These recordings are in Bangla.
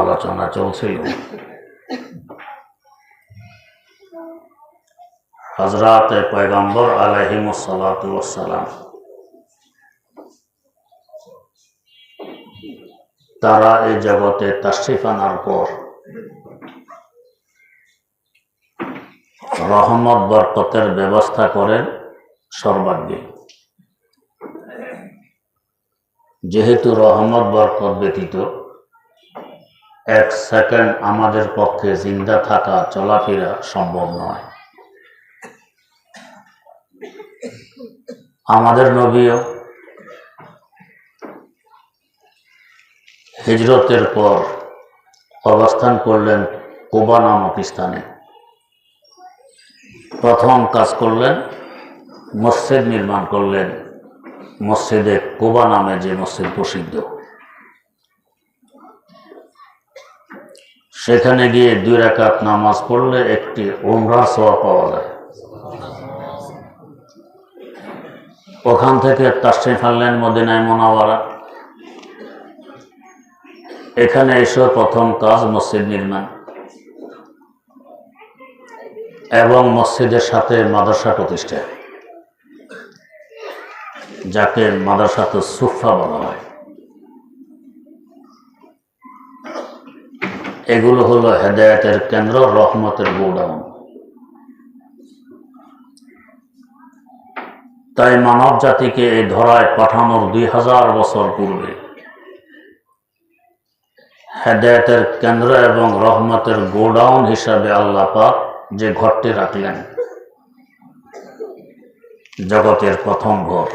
আলোচনা চলছিল। হজরত পয়গম্বর আলহিমসালাম তারা এই জগতে তাশরিফ আনার পর রহমত, বরকতের ব্যবস্থা করেন সর্বাগ্যে যেহেতু রহমত, বরকত ব্যতীত এক সেকেন্ড আমাদের পক্ষে জিন্দা থাকা, চলাফেরা সম্ভব নয়। আমাদের নবীও হিজরতের পর অবস্থান করলেন কোবা নামক স্থানে। প্রথম কাজ করলেন, মসজিদ নির্মাণ করলেন। মসজিদে কোবা নামে যে মসজিদ প্রসিদ্ধ। সেখানে গিয়ে দুই রাকাত নামাজ পড়লে একটি ওমরা সোয়া পাওয়া যায়। ওখান থেকে তাসরিফ আনলেন মদিনায় মোনাওয়ারা। এখানে এসে প্রথম কাজ মসজিদ নির্মাণ। এবং মসজিদের সাথে মাদ্রাসা প্রতিষ্ঠা। যাকে মাদ্রাসাতে সুফা বলা হয়। এগুলো হলো হেদায়তের কেন্দ্র, রহমতের গোডাউন। তাই মানব জাতিকে এই ধরায় পাঠানোর দুই হাজার বছর পূর্বে হেদায়তের কেন্দ্র এবং রহমতের গোডাউন হিসাবে আল্লাহ পাক যে ঘরটি রাখলেন, জগতের প্রথম ঘর।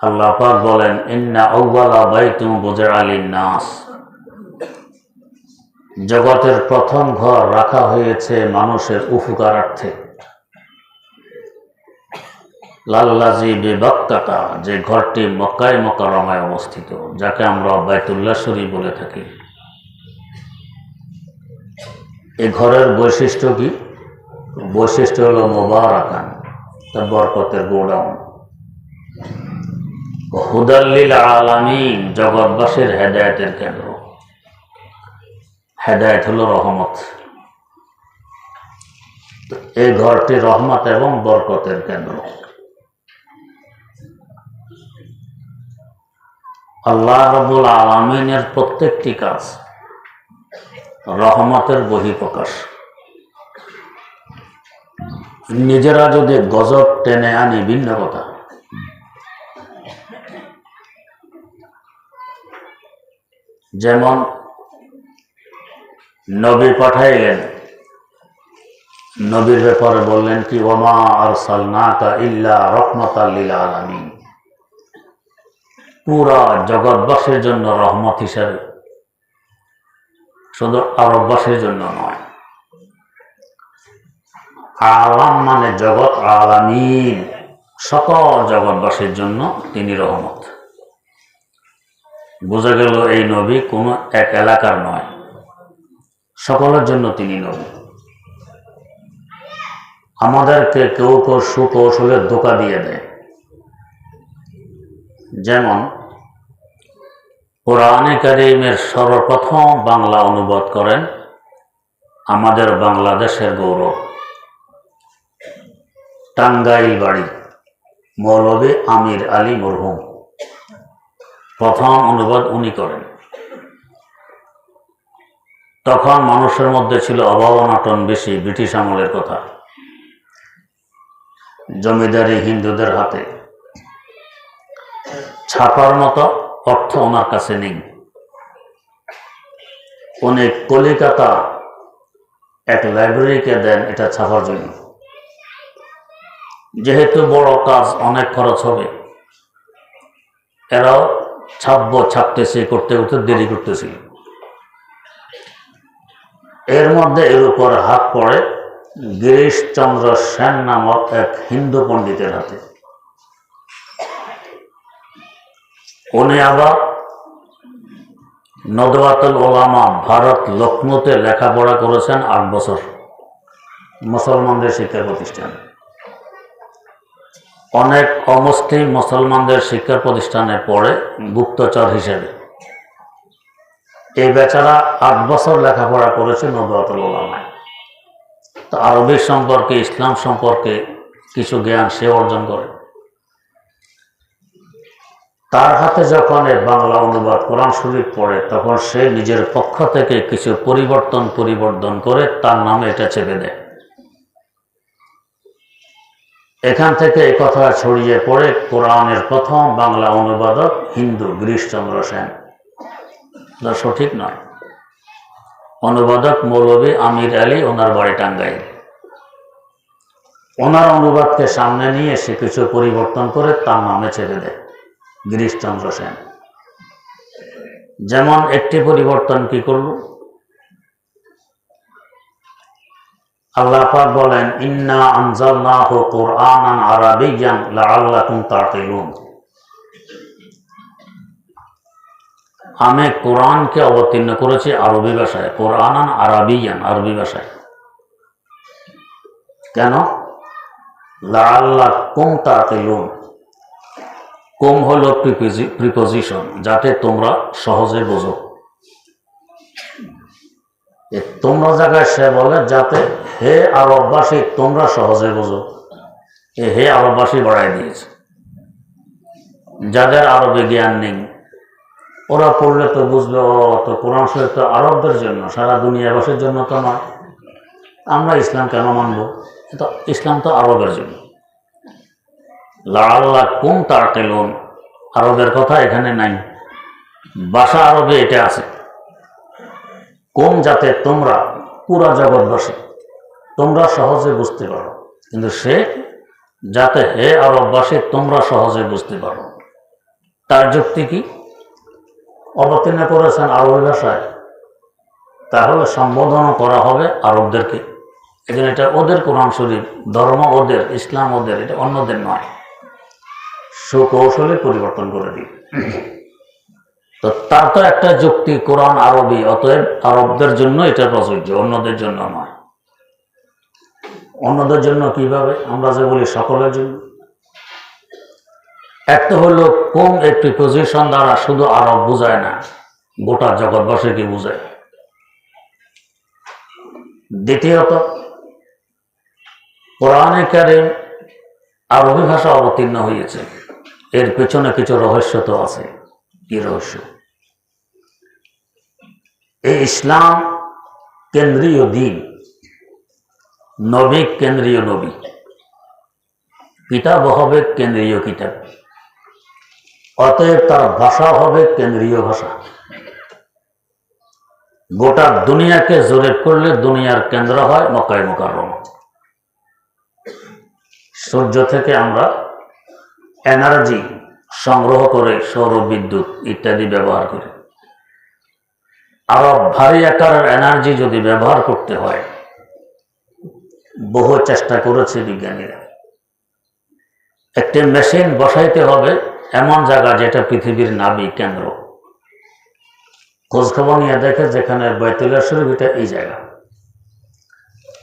আল্লাহ পাক বলেন, ইন্না আউ্বালা বাইতুম বোঝার আলী নাস জগতের প্রথম ঘর রাখা হয়েছে মানুষের উপকারার্থে। লাল্লাজি বিবাক্কাটা যে ঘরটি মক্কায় মকারমায় অবস্থিত, যাকে আমরা শরীফ বলে থাকি। এই ঘরের বৈশিষ্ট্য কি? বৈশিষ্ট্য হলো মোবারাকান, তার বরকতের গোডাউন। হুদাল্লিল আলামিন জগৎবাসীর হেদায়তের কেন্দ্র। হেদায়ত হলো রহমত। এই ঘরটি রহমত এবং বরকতের কেন্দ্র। আল্লাহ রবুল আলমিনের প্রত্যেকটি কাজ রহমতের বহিঃপ্রকাশ। নিজেরা যদি গজব টেনে আনি ভিন্ন কথা। যেমন নবী পাঠাইলেন। নবীর ব্যাপারে বললেন কি, ওমা আর সালনাকা ইল্লা রহমতাল্লিল আলমিন। পুরা জগৎবাসীর জন্য রহমত হিসাবে। শুধু আরববাসীর জন্য নয়। আলাম মানে জগৎ আলামিন। সকল জগৎবাসীর জন্য তিনি রহমত। বোঝা গেল এই নবী কোনো এক এলাকার নয়। সকলের জন্য তিনি নবী। আমাদেরকে কেউ কেউ সুকৌশলের ধোকা দিয়ে দেয়। যেমন, কোরআনে করিমের সর্বপ্রথম বাংলা অনুবাদ করেন আমাদের বাংলাদেশের গৌরব। টাঙ্গাইল বাড়ি মৌলবী আমির আলী মরহুম। প্রথম অনুবাদ উনি করেন। তখন মানুষের মধ্যে ছিল অভাব অনাটন বেশি, ব্রিটিশ আমলের কথা। জমিদারি হিন্দুদের হাতে। ছাপার মতো অর্থ ওনার কাছে নেই। উনি কলিকাতা এক লাইব্রেরিকে দেন এটা ছাপার জন্য। যেহেতু বড় কাজ, অনেক খরচ হবে। এরাও ছাপব, ছাপতেছে, করতে করতে দেরি করতেছিল এর মধ্যে এর উপর হাত পড়ে গিরিশচন্দ্র সেন নামক এক হিন্দু পণ্ডিতের হাতে। উনি আবার নদওয়াতুল ওলামা ভারত লক্ষ্ণৌতে লেখাপড়া করেছেন আট বছর মুসলমানদের শিক্ষা প্রতিষ্ঠান। অনেক অমুসলিম মুসলমানদের শিক্ষা প্রতিষ্ঠানে পড়ে গুপ্তচর হিসেবে। এই বেচারা আট বছর লেখাপড়া করেছে ওলামায় তো আরবি সম্পর্কে, ইসলাম সম্পর্কে কিছু জ্ঞান সে অর্জন করে। তার হাতে যখন এর বাংলা অনুবাদ কোরআন শরীফ পড়ে, তখন সে নিজের পক্ষ থেকে কিছু পরিবর্তন পরিবর্তন করে তার নামে এটা চেপে দেয়। এখান থেকে এই কথা ছড়িয়ে পড়ে কোরআনের প্রথম বাংলা অনুবাদক হিন্দু গিরিশচন্দ্র সেন। যা সঠিক নয়। অনুবাদক মৌলবী আমির আলী ওনার বাড়ি টাঙ্গাইল। ওনার অনুবাদকে সামনে নিয়ে সে কিছু পরিবর্তন করে তার নামে ছেড়ে দেয়, গিরিশচন্দ্র সেন। যেমন একটি পরিবর্তন কি করল? আল্লাহ পাক বলেন, ইন্না আনজালনাহু কুরআনান আরাবিয়ান লাআল্লাকুম তাকিলুন আমি কোরআনকে অবতীর্ণ করেছি আরবি ভাষায় কোরআনান আরাবিয়ান আরবি ভাষায় কেন? লাআল্লাকুম তাকিলুন। কুম হলো প্রিপোজিশন, যাতে তোমরা সহজে বোঝো। তোমরা জায়গায় সে বলে, যাতে হে আরববাসী তোমরা সহজে বোঝো। এ হে আরববাসী বাড়াই দিয়েছে। যাদের আরবে জ্ঞান নেই ওরা পড়লে তো বুঝবে ও তো কোরআন শরীফ তো আরবদের জন্য, সারা দুনিয়াবাসীর জন্য তো নয়। আমরা ইসলাম কেন মানব? তো ইসলাম তো আরবের জন্য। লাল্লা কোন তারকেলুন আরবের কথা এখানে নাই। ভাষা আরবে এটা আছে। কোন যাতে তোমরা? পুরা জগৎবাসী। তোমরা সহজে বুঝতে পারো। কিন্তু সে যাতে হে আরববাসী, তোমরা সহজে বুঝতে পারো। তার যুক্তি কি? অবতীর্ণ করেছেন আরবি ভাষায়, তাহলে সম্বোধনও করা হবে আরবদেরকে। এখানে এটা ওদের কোরআন শরীফ, ধর্ম ওদের, ইসলাম ওদের, এটা অন্যদের নয়। সুকৌশলে পরিবর্তন করে দিই তো তার তো একটা যুক্তি, কোরআন আরবি, অতএব আরবদের জন্য এটা প্রযোজ্য, অন্যদের জন্য নয়। অন্যদের জন্য কীভাবে? আমরা যে বলি সকলের জন্য। এক তো হলো কোন একটি পজিশন দ্বারা শুধু আরব বোঝায় না, গোটা জগৎবাসীকে বোঝায়। দ্বিতীয়ত, কোরআনে কারিম আরবি ভাষা অবতীর্ণ হয়েছে। এর পেছনে কিছু রহস্য তো আছে। কি রহস্য? এই ইসলাম কেন্দ্রীয় দিন, নবী কেন্দ্রীয় নবী, কিতাব হবে কেন্দ্রীয় কিতাব। অতএব তার ভাষা হবে কেন্দ্রীয় ভাষা। গোটা দুনিয়াকে জোরে করলে দুনিয়ার কেন্দ্র হয় মকাই মোকাররম। সূর্য থেকে আমরা এনার্জি সংগ্রহ করে সৌর বিদ্যুৎ ইত্যাদি ব্যবহার করি। আরও ভারী আকারের এনার্জি যদি ব্যবহার করতে হয়, বহু চেষ্টা করেছে বিজ্ঞানীরা। একটি মেশিন বসাইতে হবে এমন জায়গা যেটা পৃথিবীর নাবি কেন্দ্র। খোঁজখবর নিয়ে দেখে যেখানে বৈতুল্লা শরীফ এই জায়গা।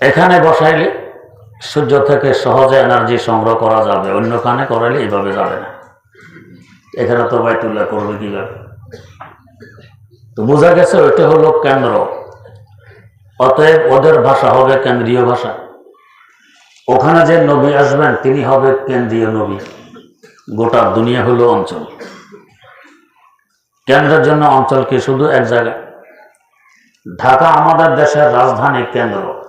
এখানে বসাইলে সূর্য থেকে সহজে এনার্জি সংগ্রহ করা যাবে অন্য কানে করাইলে এইভাবে যাবে না। এখানে তো বাইতুল্লাহ করবে কীভাবে? তো বোঝা গেছে ওইটা হলো কেন্দ্র। অতএব ওদের ভাষা হবে কেন্দ্রীয় ভাষা। ওখানে যে নবী আসবেন, তিনি হবে কেন্দ্রীয় নবী। গোটা দুনিয়া হলো অঞ্চল। কেন্দ্রের জন্য অঞ্চল কি শুধু এক জায়গায়? ঢাকা আমাদের দেশের রাজধানী কেন্দ্র।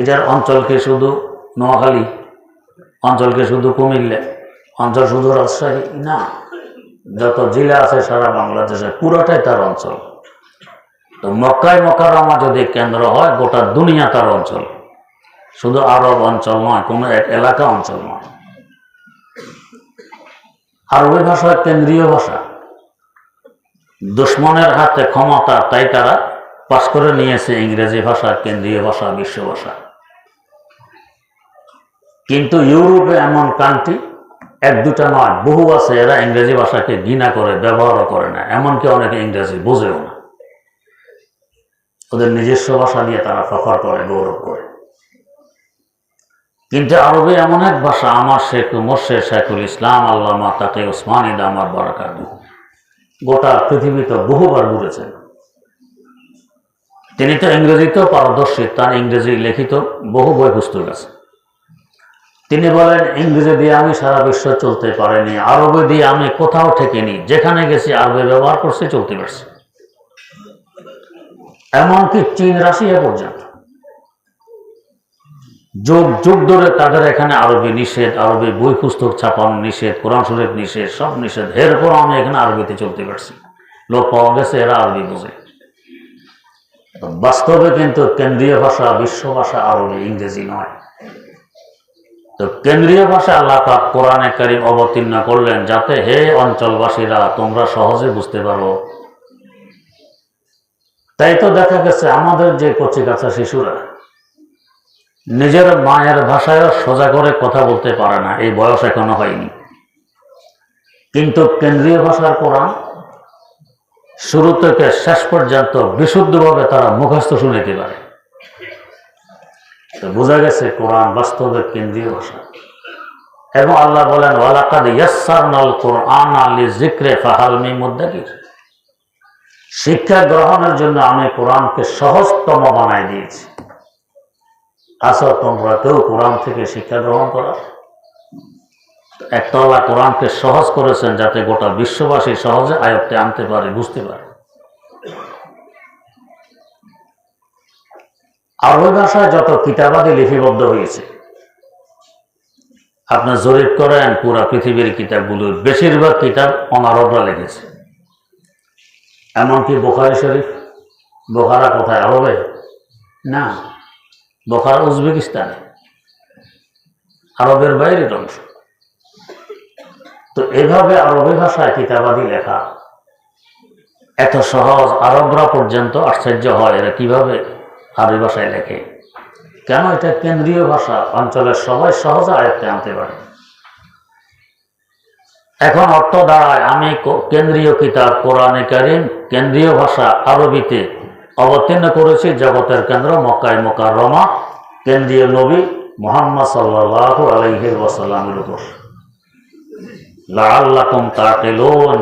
এটার অঞ্চলকে শুধু নোয়াখালী? অঞ্চলকে শুধু কুমিল্লা? অঞ্চল শুধু রাজশাহী? না। যত জেলা আছে সারা বাংলাদেশে পুরোটাই তার অঞ্চল। তো মক্কায় মক্কারামা যদি কেন্দ্র হয়, গোটা দুনিয়া তার অঞ্চল। শুধু আরব অঞ্চল নয়, কোনো এক এলাকা অঞ্চল নয়। আরবি ভাষা কেন্দ্রীয় ভাষা। দুশ্মনের হাতে ক্ষমতা তাই তারা পাশ করে নিয়েছে ইংরেজি ভাষা, কেন্দ্রীয় ভাষা, বিশ্ব ভাষা। কিন্তু ইউরোপে এমন কান্ট্রি এক দুটা নয়, বহু আছে এরা ইংরেজি ভাষাকে ঘৃণা করে, ব্যবহারও করে না। এমনকি অনেকে ইংরেজি বোঝেও না। ওদের নিজস্ব ভাষা নিয়ে তারা ফখর করে, গৌরব করে। কিন্তু আরবে এমন এক ভাষা, আমার শেখ মোর্শেদ শেখুল ইসলাম, আল্লামা তাকে ওসমানী দামার বারাকাত। গোটা পৃথিবীতে বহুবার ঘুরেছেন। তিনি তো ইংরেজিতেও পারদর্শী, তার ইংরেজি লিখিত বহু বই পুস্তক আছে। তিনি বলেন, ইংরেজি দিয়ে আমি সারা বিশ্ব চলতে পারিনি, আরবে দিয়ে আমি কোথাও ঠেকিনি, যেখানে গেছি আরবে ব্যবহার করছি, চলতে পারছি। এমনকি চীন, রাশিয়া পর্যন্ত। যুগ যুগ ধরে তাদের এখানে আরবি নিষেধ, আরবি বই পুস্তক ছাপানো নিষেধ, কোরআন শরীফ নিষেধ, সব নিষেধ। এরপর আমি এখানে আরবিতে চলতে পারছি লোক পাওয়া গেছে, এরা আরবি বোঝে। বাস্তবে কিন্তু কেন্দ্রীয় ভাষা বিশ্ব ভাষা আরবি, ইংরেজি নয়। তো কেন্দ্রীয় ভাষা আল্লাহ পাক কোরআনে কারিম অবতীর্ণ করলেন যাতে হে অঞ্চলবাসীরা তোমরা সহজে বুঝতে পারো। তাই তো দেখা গেছে আমাদের যে কচি কাছা শিশুরা নিজের মায়ের ভাষায় সোজা করে কথা বলতে পারে না। এই বয়স এখনও হয়নি। কিন্তু কেন্দ্রীয় ভাষার কোরআন শুরু থেকে শেষ পর্যন্ত বিশুদ্ধভাবে তারা মুখস্থ শুনিতে পারে। বোঝা গেছে কোরআন বাস্তবে কেন্দ্রীয় ভাষা। এবং আল্লাহ বলেন, ওয়ালাকাদ ইয়াসসারনাল কোরআন আলি জিক্রে ফাহাল মি মুদ্দাকির শিক্ষা গ্রহণের জন্য আমি কোরআনকে সহজতম বানাই দিয়েছি। আসো তোমরা কেউ কোরআন থেকে শিক্ষা গ্রহণ করা। আল্লাহ কোরআনকে সহজ করেছেন যাতে গোটা বিশ্ববাসী সহজে আয়ত্তে আনতে পারে, বুঝতে পারে। আরবি ভাষায় যত কিতাবাদি লিপিবদ্ধ হয়েছে, আপনার জরিপ করেন, পুরা পৃথিবীর কিতাবগুলো বেশিরভাগ কিতাব অনারবরা লিখেছে। এমনকি বোখারি শরীফ, বোখারা কোথায় আরবে? না। বোখারা উজবেকিস্তানে, আরবের বাইরের অংশ। তো এভাবে আরবি ভাষায় কিতাবাদি লেখা, এত সহজ আরবরা পর্যন্ত আশ্চর্য হয় এরা কীভাবে আরবি ভাষায় লেখে। কেন এটা কেন্দ্রীয় ভাষা? অঞ্চলের সবাই সহজে আয়ত্তে আনতে পারে। এখন অর্থ দাঁড়ায়, আমি কেন্দ্রীয় কিতাব, কোরআনে কারিম, কেন্দ্রীয় ভাষা আরবিতে অবতীর্ণ করেছি জগতের কেন্দ্র মক্কায় মোকাররমা, কেন্দ্রীয় নবী মোহাম্মদ সাল্লাহ আলহি ওয়াসাল্লামের উপর। লাল্লাকুম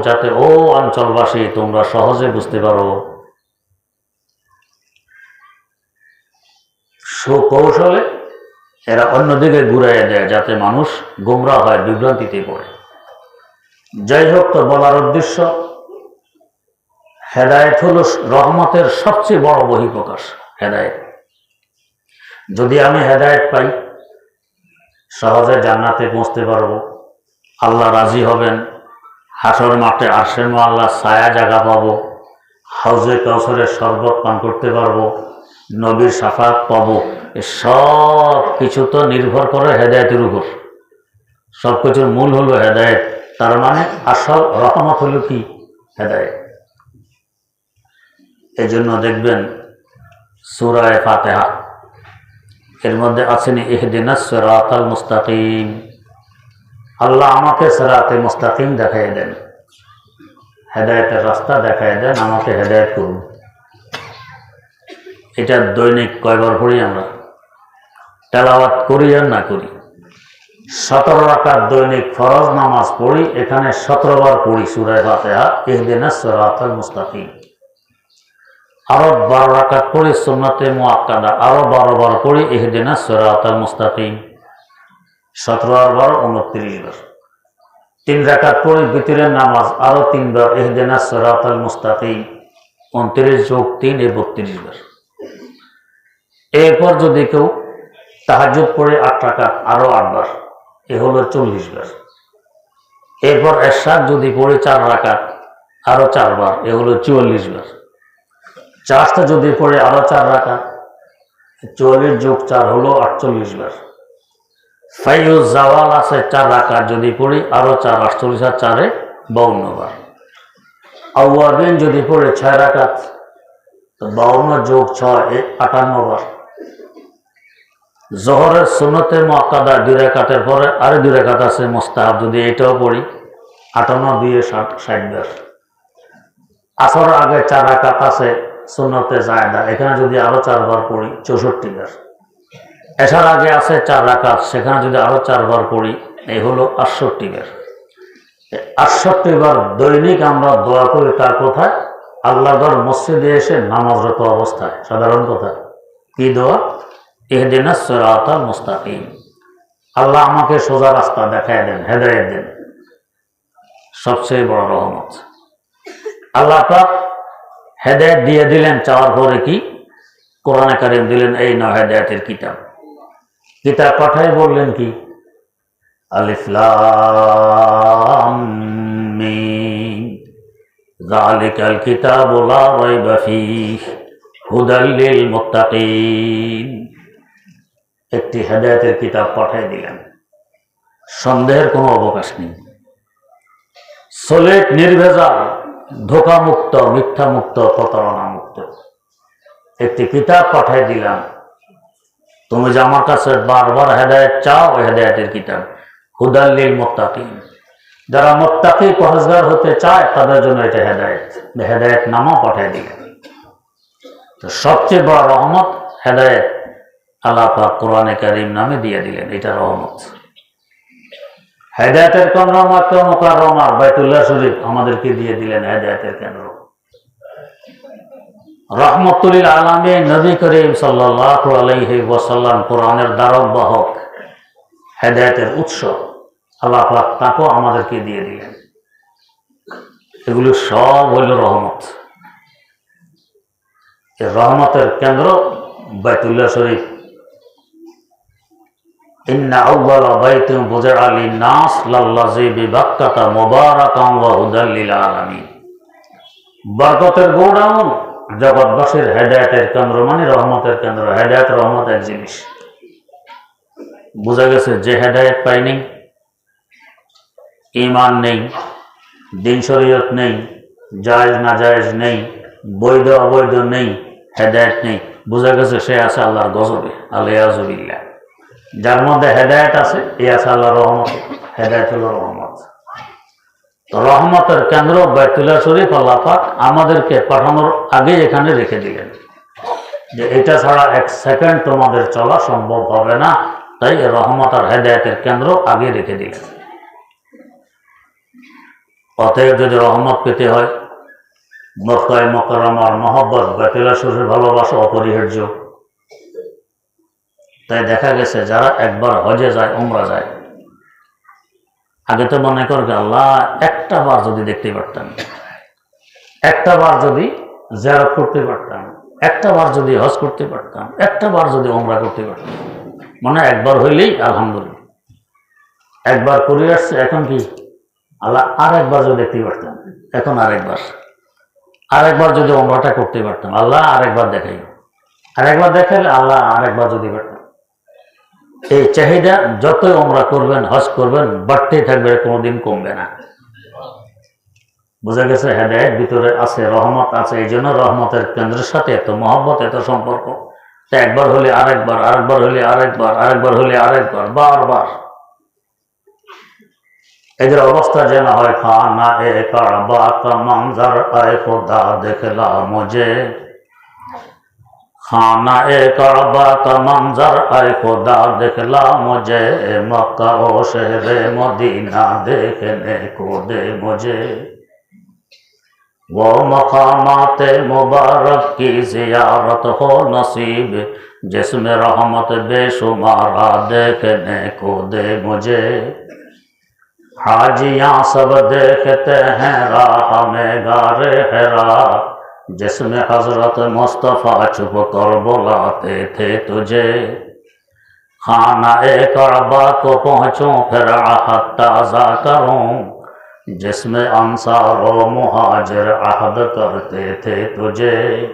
যাতে ও অঞ্চলবাসী তোমরা সহজে বুঝতে পারো। সুকৌশলে এরা অন্যদিকে ঘুরাইয়া দেয়, যাতে মানুষ গুমরা হয়, বিভ্রান্তিতে পড়ে। যাই হোক, তো বলার উদ্দেশ্য হেদায়েত হল রহমতের সবচেয়ে বড় বহিঃপ্রকাশ, হেদায়েত। যদি আমি হেদায়েত পাই, সহজে জান্নাতে পৌঁছতে পারব। আল্লাহ রাজি হবেন, হাসর মাঠে আসেন আল্লাহ ছায়া জায়গা পাবো, হাউজে কাউসরের শরবত পান করতে পারব, নবীর সাফাত পাবো। সব কিছু তো নির্ভর করে হেদায়তের উপর। সব কিছুর মূল হলো হেদায়েত। তার মানে আসল রহমত হলো কি? হেদায়েত। এই জন্য দেখবেন সুরায় ফাতেহা। এর মধ্যে আছেন ইহদিনাস সিরাতাল মুস্তাকিম। আল্লাহ আমাকে সেরাতে মুস্তাকিম দেখাই দেন। হেদায়তের রাস্তা দেখাই দেন, আমাকে হেদায়ত করুন। এটা দৈনিক কয়বার পড়ি আমরা? তেলাওয়াত করি আর না করি? সতেরো রাকাত দৈনিক ফরজ নামাজ পড়ি, এখানে সতেরো বার পড়ি সুরায় ফাতেহা ইহদিন সরাতাল মুস্তাকিম। আরও বারো রাকাত পড়ি সুন্নতে মুআক্কাদা, আরও বারো বার পড়ি ইহদিন সরাতাল মুস্তাকিম। সতেরো বারো, উনত্রিশ বার। তিন রাকাত পড়ি বিতিরের নামাজ, আরও তিনবার ইহদিনা সরাতাল মুস্তাকিম। উনত্রিশ যোগ তিন, এ বত্রিশ বার। এরপর যদি কেউ তাহাজুদ পড়ে আট রাকাত, আরও আটবার এ হলো চল্লিশ বার। এরপর এরশাদ যদি পড়ে চার রাকাত, আরও চারবার এ হলো চুয়াল্লিশ বার। চাষটা যদি পড়ে আরও চার রাকাত চুয়াল্লিশ যোগ চার হলো আটচল্লিশ বার। ফাইউজ জাওয়াল আছে চার রাকাত যদি পড়ি, আরও চার, আটচল্লিশ আর চারে বাউন্ন বার। আউয়াবিন যদি পড়ে ছয় রাকাত, তো বাউন্ন যোগ ছয় আটান্ন বার। জহরের সুন্নতে মক্কাদা দুই রেখাতের পরে আরও দুই রেখাত আছে মোস্তাহাব যদি এটাও পড়ি, আটান্ন দিয়ে ষাট ষাট বার। আসর আগে চার রাকাত আছে সুন্নতে জায়দা। এখানে যদি আরও চারবার পড়ি চৌষট্টি বার এসার আগে আছে চার রাকাত, সেখানে যদি আরও চারবার পড়ি, এই হলো আটষট্টি বার আটষট্টি বার দৈনিক আমরা দোয়া করি, তার কোথায় আল্লাহর মসজিদে এসে নামাজরত অবস্থায়। সাধারণ কথা। কি দোয়া? এহদিনা সরাতাল মুস্তাকিম। আল্লাহ আমাকে সোজা রাস্তা দেখায় দেন, হেদায়ত দেন। সবচেয়ে বড় রহমত। আল্লাহ হেদায়ত দিয়ে দিলেন, চাওয়ার পরে কি? কোরআনে কারিম দিলেন, এই নয় হেদায়তের কিতাব। কিতাব পাঠাই বললেন কি? আলিফ লাম মিম। যালিকাল কিতাবু লা রাইবা একটি হেদায়েতের কিতাব পাঠিয়ে দিলেন। সন্দেহের কোনো অবকাশ নেই। সোলেট নির্ভেজাল ধোকামুক্ত, মিথ্যামুক্ত, প্রতারণামুক্ত। একটি কিতাব পাঠিয়ে দিলাম। তুমি যে আমার কাছে বারবার হেদায়ত চাও, ওই হেদায়তের কিতাব। হুদাল্লিল মোত্তাকিন। যারা মোত্তাকি পরহেজগার হতে চায়, তাদের জন্য এটা হেদায়ত। হেদায়ত নামও পাঠিয়ে দিলেন তো সবচেয়ে বড় রহমত হেদায়ত আল্লাহ কোরআনে কারিম নামে দিয়ে দিলেন। এটা রহমত। হেদায়তের কেন্দ্র মাত্র মোকাররমার বাইতুল্লাহ শরীফ আমাদেরকে দিয়ে দিলেন হেদায়তের কেন্দ্র। রহমতুল্লিল আলমী নবী করিম সাল্লাহ আলহি ওয়াসাল্লাম কোরআনের দ্বারক বাহক হেদায়তের উৎস আল্লাহ তাকেও আমাদেরকে দিয়ে দিলেন। এগুলো সব হইল রহমত। রহমতের কেন্দ্র বাইতুল্লাহ শরীফ বুজার আলী নাস লাল্লাজি বিবাক্কাতা মোবারাকাম ওয়া হুদাল লিল আলামিন। বরকতের গৌড়াউন, জগৎবাসীর হেদায়তের কেন্দ্র মানে রহমতের কেন্দ্র, হেদায়ত রহমত এক জিনিস। বোঝা গেছে যে হেদায়ত পাইনি ইমান নেই, দিন শরীয়ত নেই, জায়েজ না জায়েজ নেই, বৈধ অবৈধ নেই, হেদায়ত নেই। বোঝা গেছে সে আছে আল্লাহর গজবে আল্লাহ যার মধ্যে হেদায়ত আছে এ আছে আল্লাহর রহমত হেদায়ত হল রহমত। তো রহমতের কেন্দ্র বাইতুল্লাহ শরীফ, আল্লাহ পাক আমাদেরকে পাঠানোর আগে এখানে রেখে দিলেন। যে এটা ছাড়া এক সেকেন্ড তোমাদের চলা সম্ভব হবে না, তাই রহমত আর হেদায়তের কেন্দ্র আগে রেখে দিলেন। অতএব যদি রহমত পেতে হয়, মক্কায় মকরমার মহব্বত বেতুল্লাহ শরীফের ভালোবাসা অপরিহার্য। তাই দেখা গেছে যারা একবার হজে যায়, উমরা যায়। আগে তো মনে করবে আল্লাহ একটা বার যদি দেখতে পারতাম একটা বার যদি জেরাত করতে পারতাম একটা বার যদি হজ করতে পারতাম একটা বার যদি ওমরা করতে পারতাম মানে একবার হইলেই আলহামদুলিল্লাহ। একবার করে আসছে, এখন কি? আল্লাহ আর একবার যদি দেখতে পারতাম এখন আরেকবার। আরেকবার যদি ওমরাটা করতে পারতাম আল্লাহ আরেকবার দেখাই আরেকবার দেখাইলে আল্লাহ আরেকবার যদি পারতাম এই চাহিদা যতই ওমরা করবেন, হজ করবেন, বাড়তেই থাকবে কোনোদিন কমবে না। বোঝা গেছে? হেদায়ত ভিতরে আছে, রহমত আছে, এই জন্য রহমতের কেন্দ্রের সাথে এত মহব্বত, এত সম্পর্ক। একবার হলে আরেকবার আরেকবার হলে আরেকবার আরেকবার হলে আরেকবার, বারবার। এদের অবস্থা যেন হয়, খানা এ কারবা কা মঞ্জর আয় খোদা দেখলা মুঝে खाना ए काबा का मंजर आए खुदा दिखला मुझे मक्का ओ शहर मदीना देखने को दे मुझे वो मकामात मुबारक की जियारत हो नसीब जिसमें रहमत बेशुमारा देखने को दे मुझे हाजियाँ सब देखते हैं राह में गारे हेरा जिसमें جس میں حضرت مصطفیٰ چھپ کر بلاتے تھے تجھے۔ خانہ کربا کو پہنچوں، پھر عہد تازہ کروں، جس میں انصار و مہاجر عہد کرتے تھے تجھے۔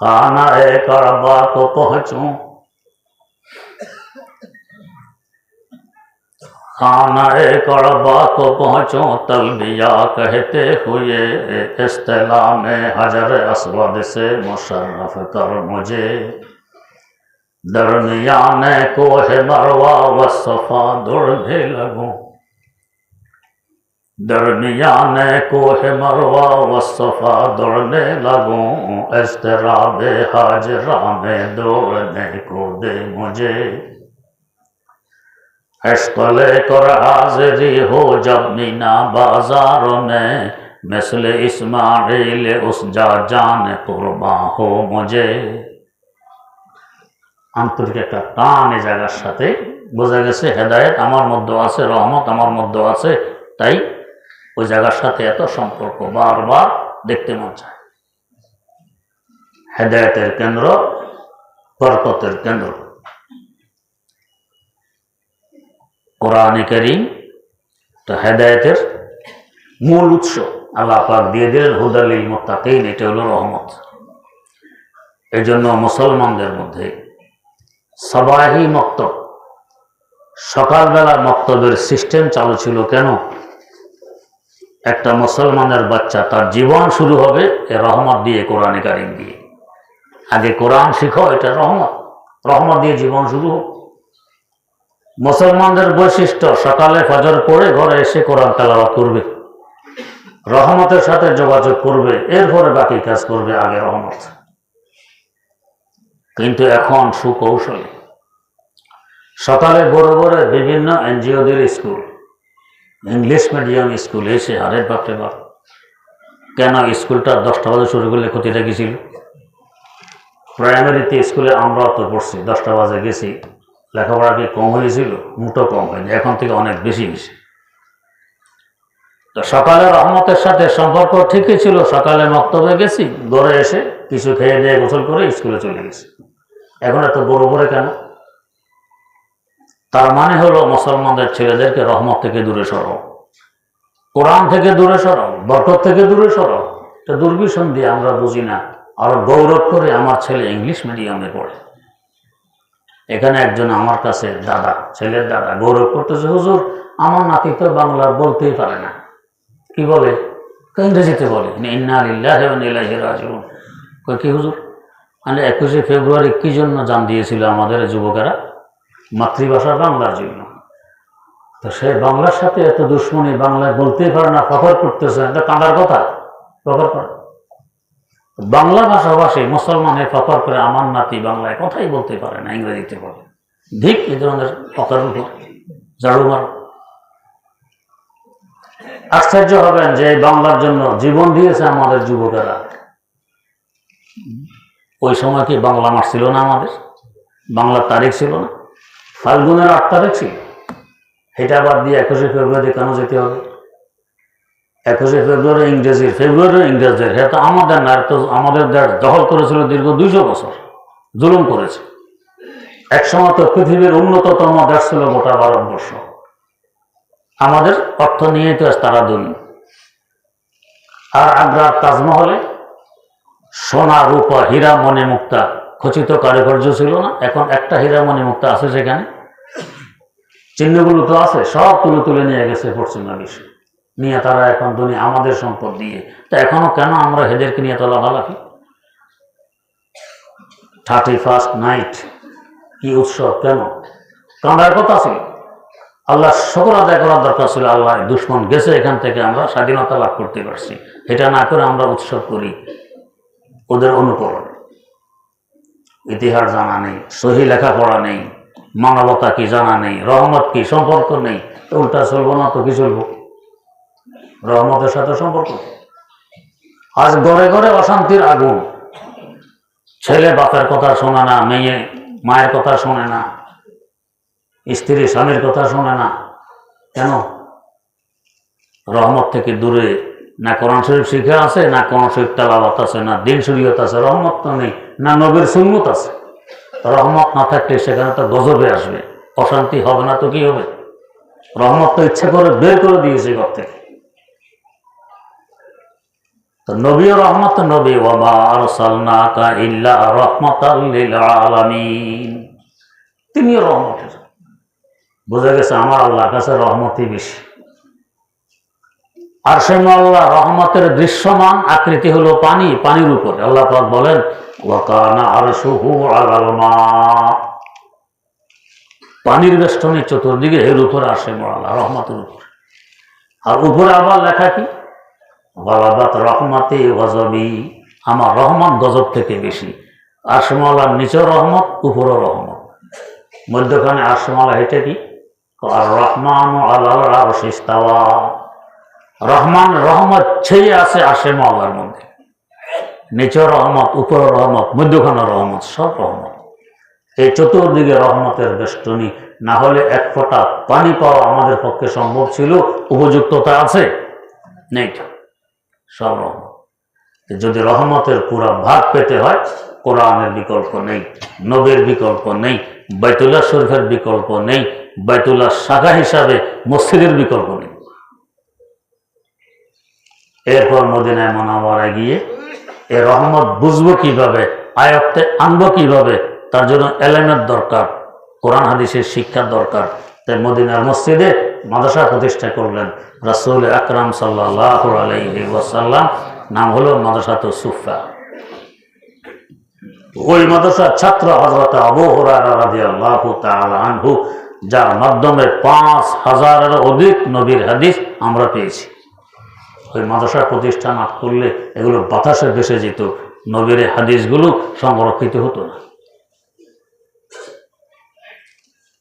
خانہ کربا کو پہنچوں خانہ کڑبا کو پہنچوں تلبیہ کہتے ہوئے اصطلاح میں حجر اسود سے مشرف کر مجھے۔ درمیان کوہ مروا و صفا دڑنے لگوں۔ درمیان کوہ مروا و صفا دوڑنے لگوں۔ اضطراب حاجرہ میں دوڑنے کو دے مجھے۔ স্থলে কর হো জব বিনা মে মসলে ইসমাইল উস যা জান কোরবা হো মজে আন্তরিক একটা টান এ জায়গার সাথে বোঝা গেছে, হেদায়ত আমার মধ্যে আছে, রহমত আমার মধ্যে আছে, তাই ওই জায়গার সাথে এত সম্পর্ক বারবার দেখতে মন চায়। হেদায়তের কেন্দ্র, বরকতের কেন্দ্র। কোরআনে করিম তো হেদায়েতের মূল উৎস। আল্লাহ পাক দিয়ে দিলেন হুদালিল মোত্তাকিন, এটা হলো রহমত। এই জন্য মুসলমানদের মধ্যে সবাহি মক্তব সকালবেলা মক্তবের সিস্টেম চালু ছিল কেন? একটা মুসলমানের বাচ্চা তার জীবন শুরু হবে এ রহমত দিয়ে, কোরআনে কারিম দিয়ে। আগে কোরআন শিখো, এটা রহমত। রহমত দিয়ে জীবন শুরু হোক। মুসলমানদের বৈশিষ্ট্য, সকালে ফজর পড়ে ঘরে এসে কোরআন তেলাওয়াত করবে। রহমতের সাথে যোগাযোগ করবে, এরপরে বাকি কাজ করবে আগে রহমত। কিন্তু এখন সুকৌশলী। সকালে বড় বড় বিভিন্ন এনজিওদের স্কুল, ইংলিশ মিডিয়াম স্কুল এসে, আরে বাপরে বাপ, কেন স্কুলটা দশটা বাজে শুরু করলে ক্ষতিটা কি ছিল? প্রাইমারিতে স্কুলে আমরা তো পড়ছি, দশটা বাজে গেছি। লেখাপড়া কি কম হয়েছিল মোটো কম হয়নি, এখন থেকে অনেক বেশি বেশি তো সকালে রহমতের সাথে সম্পর্ক ঠিকই ছিল, সকালে মক্তবে গেছি ঘরে এসে কিছু খেয়ে দিয়ে গোসল করে স্কুলে চলে গেছি। এখন এত বড় করে কেন? তার মানে হলো মুসলমানদের ছেলেদেরকে রহমত থেকে দূরে সরো কোরআন থেকে দূরে সরাও, বরকত থেকে দূরে সরো দুর্বিষণ দিয়ে আমরা বুঝি না। আরও গৌরব করে আমার ছেলে ইংলিশ মিডিয়ামে পড়ে। এখানে একজন আমার কাছে দাদা, ছেলের দাদা, গৌরব করতেছে, হুজুর, আমার নাতি তো বাংলা বলতেই পারে না। কি বলে? ইংরেজিতে বলে? কি হুজুর? মানে একুশে ফেব্রুয়ারি কি জন্য জান দিয়েছিল আমাদের যুবকেরা? মাতৃভাষা বাংলার জন্য। তো সে বাংলার সাথে এত দুশ্মনী বাংলায় বলতেই পারে না, ফখর করতেছে। এটা কাঁদার কথা? ফখর করে? বাংলা ভাষাভাষী মুসলমানে ফখর করে আমার নাতি বাংলায় কথাই বলতে পারে না, ইংরেজিতে বলে। ধিক, এই ধরনের উপর ঝাড়ু আশ্চর্য হবেন যে বাংলার জন্য জীবন দিয়েছে আমাদের যুবকেরা। ওই সময় কি বাংলা মাস ছিল না আমাদের? বাংলার তারিখ ছিল না? ফাল্গুনের আট তারিখ ছিল। এটা বাদ দিয়ে একুশে ফেব্রুয়ারি কেন যেতে হবে? একুশে ফেব্রুয়ারি ইংরেজির ফেব্রুয়ারি ইংরেজদের হ্যাঁ তো আমাদের না তো আমাদের দেশ দখল করেছিল দীর্ঘ দুইশো বছর, জুলুম করেছে। একসময় তো পৃথিবীর উন্নততম দেশ ছিল গোটা ভারতবর্ষ। আমাদের অর্থ নিয়ে তো তারা ধনী। আর আগ্রার তাজমহলে সোনা, রূপা, হীরা মনে মুক্তা খচিত কারিগর্য ছিল না, এখন একটা হীরা মনে মুক্তা আছে সেখানে। চিহ্নগুলো তো আছে, সব তুলে তুলে নিয়ে গেছে পশ্চিমা বিশ্ব। নিয়ে তারা এখন ধনী আমাদের সম্পদ দিয়ে। তা এখনও কেন আমরা হেদেরকে নিয়ে তোলা ভালাফি থার্টি ফার্স্ট নাইট কি উৎসব, কেন? কাঁদার কথা ছিল। আল্লাহ সকল আদায় করার দরকার ছিল আল্লাহ দুশ্মন গেছে এখান থেকে, আমরা স্বাধীনতা লাভ করতে পারছি। এটা না করে আমরা উৎসব করি। ওদের অনুকরণ। ইতিহাস জানা নেই, সহি লেখাপড়া নেই, মানবতা কি জানা নেই, রহমত কি, সম্পর্ক নেই, তো উল্টা চলবো না তো কি চলবো? রহমতের সাথে সম্পর্ক। আজ গড়ে গড়ে অশান্তির আগুন। ছেলে বাপের কথা শোনে না, মেয়ে মায়ের কথা শোনে না, স্ত্রী স্বামীর কথা শোনে না। কেন? রহমত থেকে দূরে না কোরআন শরীফ শিখে আছে, না কোরআন শরীফ তালাবাত আছে, না দিন শরীয়ত আছে, রহমত তো নেই, না নবীর সুন্নত আছে। রহমত না থাকলে সেখানে তো গজবে আসবে, অশান্তি হবে না তো কি হবে? রহমত তো ইচ্ছা করে বের করে দিয়েছে ঘর থেকে। নবী রহমত নবী ওয়াবা আর সালনাকা ইল্লা রহমতাল লিল আলামিন। তিনিও রহমতের বোঝা গেছে আমার আল্লাহর কাছে রহমতই বেশি। আর সে আল্লাহ রহমতের দৃশ্যমান আকৃতি হলো পানি, পানির উপরে। আল্লাহ পাক বলেন ওয়াকানা আরশুহু আলাল পানির বেষ্টনী চতুর্দিকে এর উপরে আসে আল্লাহ রহমতের উপরে। আর উপরে আবার লেখা কি? গলাবাত রহমতে গজবি, আমার রহমত গজব থেকে বেশি। আসমলার নিচেও রহমত, উপরও রহমত। মধ্যখানে আসমলা হেঁটে কি আর রহমান রহমান রহমত ছেয়ে আছে আসে মাওলার মধ্যে। নিচে রহমত উপর রহমত মধ্যখানে রহমত, সব রহমত। এই চতুর্দিকে রহমতের বেষ্টনী, না হলে এক ফোঁটা পানি পাওয়া আমাদের পক্ষে সম্ভব ছিল। উপযুক্ততা আছে? নেই। সব রহমত যদি রহমতের পুরা ভাগ পেতে হয়, কোরআনের বিকল্প নেই, নবীর বিকল্প নেই, বাইতুল্লাহ শরীফের বিকল্প নেই, বাইতুল্লাহ শাখা হিসাবে মসজিদের বিকল্প নেই। এরপর মদিনায় মনামারায় গিয়ে এ রহমত বুঝব কীভাবে, আয়ত্তে আনব কীভাবে, তার জন্য এলেমের দরকার, কোরআন হাদিসের শিক্ষার দরকার। তাই মদিনার মসজিদে মাদ্রাসা প্রতিষ্ঠা করলেন রাসুল আকরাম সাল্লাহ আলাইহি ওয়াসাল্লাম। নাম হলো মাদ্রাসা তো সুফা ওই মাদ্রাসার ছাত্র হজরত আবু আনহু, যার মাধ্যমে পাঁচ হাজারের অধিক নবীর হাদিস আমরা পেয়েছি। ওই মাদ্রাসা প্রতিষ্ঠান আট করলে এগুলো বাতাসে ভেসে যেত, নবীর হাদিসগুলো সংরক্ষিত হতো না।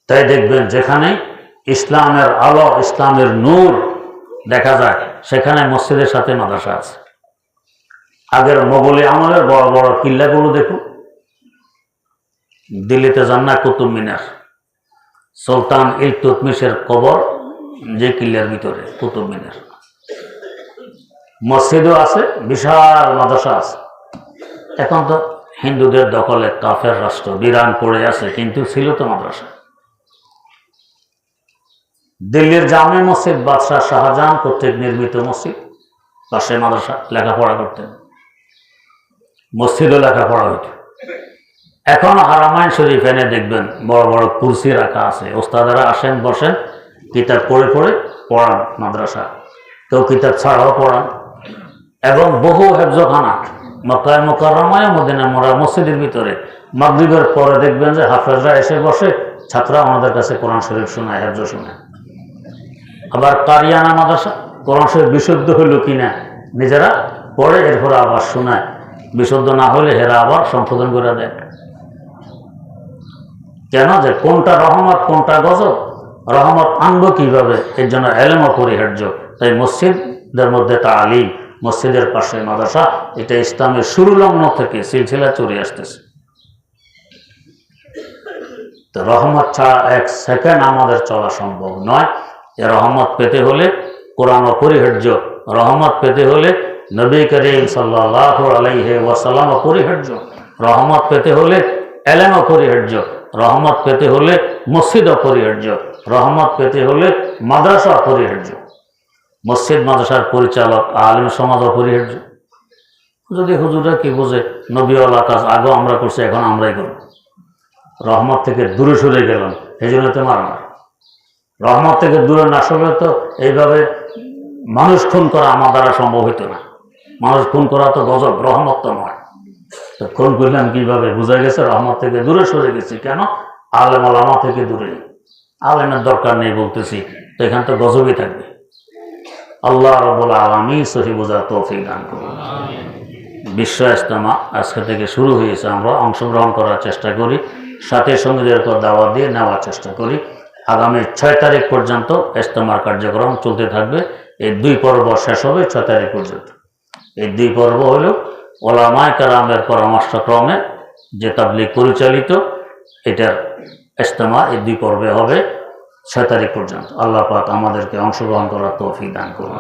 তাই দেখবেন যেখানে ইসলামের আলো, ইসলামের নূর দেখা যায়। সেখানে মসজিদের সাথে মাদ্রাসা আছে। আগের মোগলি আমলের বড় বড় কিল্লাগুলো দেখুন। দিল্লিতে জান্না কুতুব মিনার। সুলতান ইলতুতমিশের কবর যে কিল্লার ভিতরে, কুতুব মিনার। মসজিদও আছে, বিশাল মাদ্রাসা আছে। এখন তো হিন্দুদের দখলে কাফের রাষ্ট্র, বিরান পড়ে আছে, কিন্তু ছিল তো মাদ্রাসা। দিল্লির জামে মসজিদ বাদশাহ শাহজাহান কর্তৃক নির্মিত মসজিদ। পাশে মাদ্রাসা, লেখাপড়া করতেন। মসজিদও লেখাপড়া হইত। এখনও হারামাইন শরীফ এনে দেখবেন বড় বড় কুরসি রাখা আছে। ওস্তাদারা আসেন, বসেন, কিতাব পড়ে পড়ে পড়ান মাদ্রাসা। কেউ কিতাব ছাড়াও পড়ান। এবং বহু হেফজখানা মক্কায় মোকাররমায় মদিনা মোরা মসজিদের ভিতরে মাগরিবের পরে দেখবেন যে হাফেজরা এসে বসে, ছাত্ররা আমাদের কাছে কোরআন শরীফ শোনায়, হেফজ শোনায়। আবার কারিয়ানা মাদ্রাসা কোরআন শরীফ বিশুদ্ধ হইল কিনা, নিজেরা পড়ে, এরপর আবার শোনায়। বিশুদ্ধ না হলে হেরা আবার সংশোধন করে দেয়। কেন যে কোনটা রহমত, কোনটা গজব? রহমত আনব কীভাবে? এর জন্য এলেম অপরিহার্য তাই মসজিদদের মধ্যে তা আলিম মসজিদের পাশে মাদ্রাসা, এটা ইসলামের শুরু লগ্ন থেকে সিলসিলা চলে আসতেছে। তো রহমত ছাড়া এক সেকেন্ড আমাদের চলা সম্ভব নয়। রহমত পেতে হলে কোরআন অপরিহার্য রহমত পেতে হলে নবী করিম সাল্লাহ আলাইহে ওয়াসাল্লাম অপরিহার্য রহমত পেতে হলে এলেম অপরিহার্য রহমত পেতে হলে মসজিদ অপরিহার্য রহমত পেতে হলে মাদ্রাসা অপরিহার্য মসজিদ, মাদ্রাসার পরিচালক, আলিম সমাজ অপরিহার্য যদি হুজুরা কি বোঝে, নবীওয়ালা কাজ আগেও আমরা করছি, এখন আমরাই করব। রহমত থেকে দূরে সরে গেলাম, এই জন্য তো মারা রহমত থেকে দূরে না সরলে তো এইভাবে মানুষ খুন করা আমার দ্বারা সম্ভব হইতো না। মানুষ খুন করা তো গজব, রহমত তো নয়। তো খুন করলাম কীভাবে? বোঝা গেছে রহমত থেকে দূরে সরে গেছি। কেন? আলেম আলামা থেকে দূরে। আলেমের দরকার নেই বলতেছি, তো এখান তো গজবই থাকবে। আল্লাহ রবুল আলমী সহি বোঝা তৌফিক দান করুন। বিশ্ব ইস্তেমা আজকে থেকে শুরু হয়েছে। আমরা অংশগ্রহণ করার চেষ্টা করি, সাথে সঙ্গীদের উপর দাওয়াত দিয়ে নেওয়ার চেষ্টা করি। আগামী ছয় তারিখ পর্যন্ত ইজতেমার কার্যক্রম চলতে থাকবে। এই দুই পর্ব শেষ হবে ছয় তারিখ পর্যন্ত। এই দুই পর্ব হল ওলামায় কারামের পরামর্শক্রমে যে তাবলিগ পরিচালিত, এটার ইজতেমা এই দুই পর্বে হবে ছয় তারিখ পর্যন্ত। আল্লাহ পাক আমাদেরকে অংশগ্রহণ করার তৌফিক দান করুন।